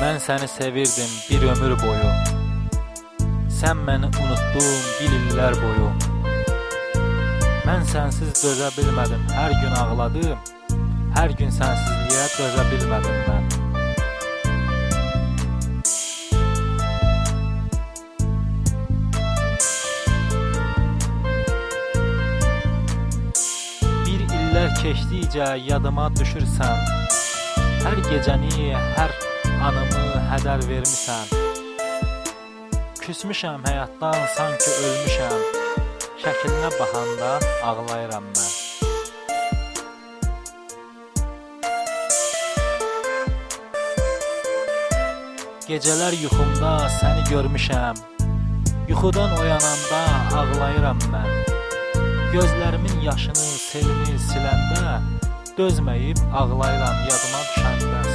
Mən səni sevirdim bir ömür boyu. Sən məni unutdun bil illər boyu. Mən sənsiz dözə bilmədim, hər gün ağladım. Hər gün sənsizliyə dözə bilmədim mən. Bir illər keçdikcə yadıma düşürsən. Hər gecəni, hər anımı hədər vermisən. Küsmüşəm həyatdan, sanki ölmüşəm. Şəklinə baxanda ağlayıram mən. Gecələr yuxumda səni görmüşəm. Yuxudan oyananda ağlayıram mən. Gözlərimin yaşını, selini siləndə dözməyib ağlayıram yadıma düşəndə.